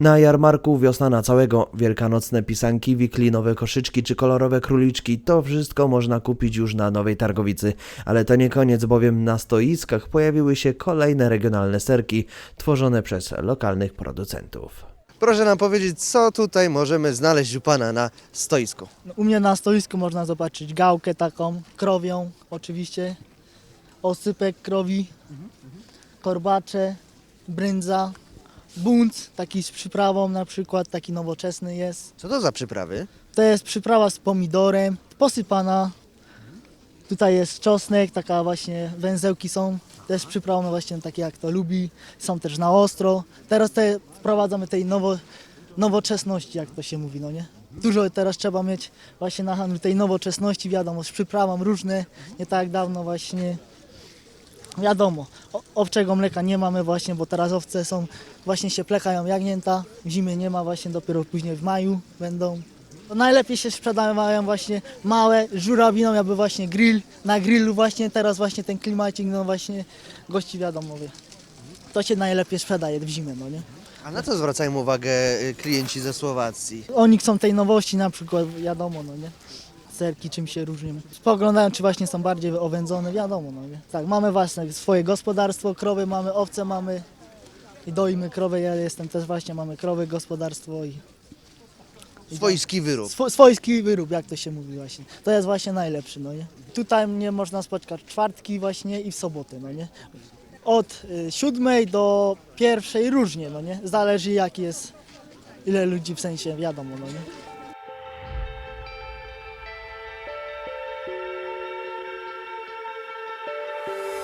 Na jarmarku wiosna na całego. Wielkanocne pisanki, wiklinowe koszyczki czy kolorowe króliczki to wszystko można kupić już na Nowej Targowicy. Ale to nie koniec, bowiem na stoiskach pojawiły się kolejne regionalne serki tworzone przez lokalnych producentów. Proszę nam powiedzieć, co tutaj możemy znaleźć u Pana na stoisku? No, U mnie na stoisku można zobaczyć gałkę taką, krowią oczywiście, osypek krowi, korbacze, brędza, bunt taki z przyprawą na przykład, taki nowoczesny jest. Co to za przyprawy? To jest przyprawa z pomidorem, posypana. Tutaj jest czosnek, taka właśnie węzełki są też przyprawą właśnie takie jak to lubi. Są też na ostro. Teraz te wprowadzamy tej nowo, nowoczesności, jak to się mówi, no nie? Dużo teraz trzeba mieć właśnie na handlu tej nowoczesności, wiadomo, z przyprawą różne, nie tak jak dawno właśnie. Wiadomo, owczego mleka nie mamy właśnie, bo teraz owce są, właśnie się plekają jagnięta, w zimie nie ma właśnie, dopiero później w maju będą. Najlepiej się sprzedawają właśnie małe żurawiną, jakby właśnie grill, na grillu właśnie teraz właśnie ten klimacik, no właśnie gości wiadomo, wie. to się najlepiej sprzedaje w zimę, no nie? A na co zwracają uwagę y, klienci ze Słowacji? Oni chcą tej nowości na przykład, wiadomo, no nie? Serki czym się różnią. Spoglądają, czy właśnie są bardziej owędzone, wiadomo, no nie? Tak, mamy własne swoje gospodarstwo, krowy mamy, owce mamy i doimy krowę, ja jestem też właśnie, mamy krowy, gospodarstwo i Swojski wyrób. Swo, swojski wyrób, jak to się mówi właśnie. To jest właśnie najlepszy, no nie? Tutaj mnie można spotkać w czwartki właśnie i w sobotę, no nie? Od y, siódmej do pierwszej różnie, no nie? Zależy jaki jest, ile ludzi w sensie, wiadomo, no nie? you